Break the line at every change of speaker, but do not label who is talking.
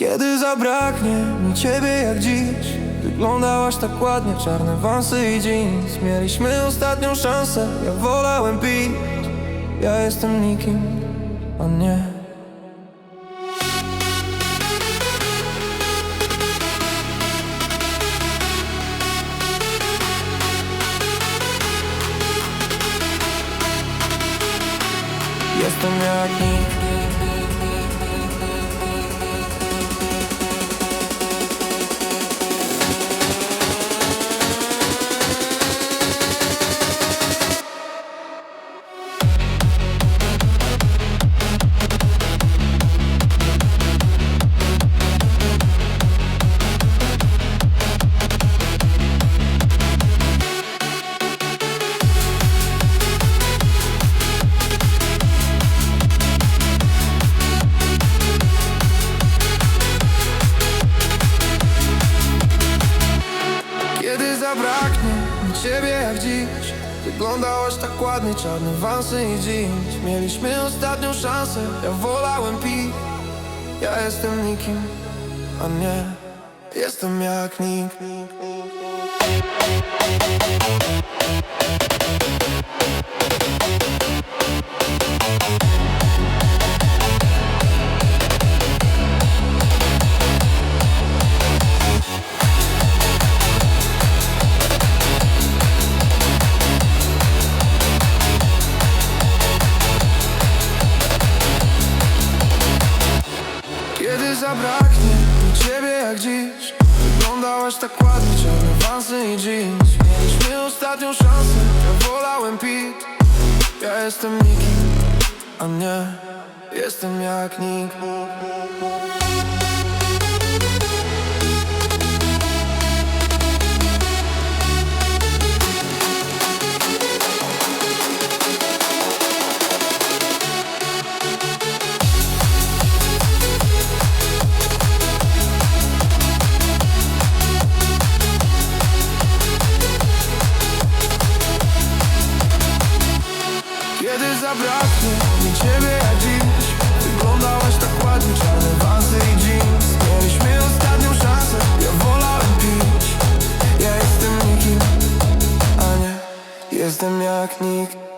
Kiedy zabraknie mi ciebie jak dziś Wyglądałaś tak ładnie, czarne wąsy i jeans. Mieliśmy ostatnią szansę, ja wolałem pić. Ja jestem nikim, a nie. Jestem jak nikt ciebie jak dziś. Wyglądałaś tak ładnie, czarne wąsy i jeans. Mieliśmy ostatnią szansę, ja wolałem pić. Ja jestem nikim, a nie Jestem jak nikt ciebie jak dziś. Wyglądałaś tak ładnie, czarne wąsy i jeans. Mieliśmy ostatnią szansę, ja wolałem pić Ja jestem nikim, a nie Jestem jak nikt zabraknie mi ciebie jak dziś. Wyglądałaś tak ładnie, czarne wąsy i jeans. Mieliśmy ostatnią szansę, ja wolałem pić. Ja jestem nikim, a nie Jestem jak nikt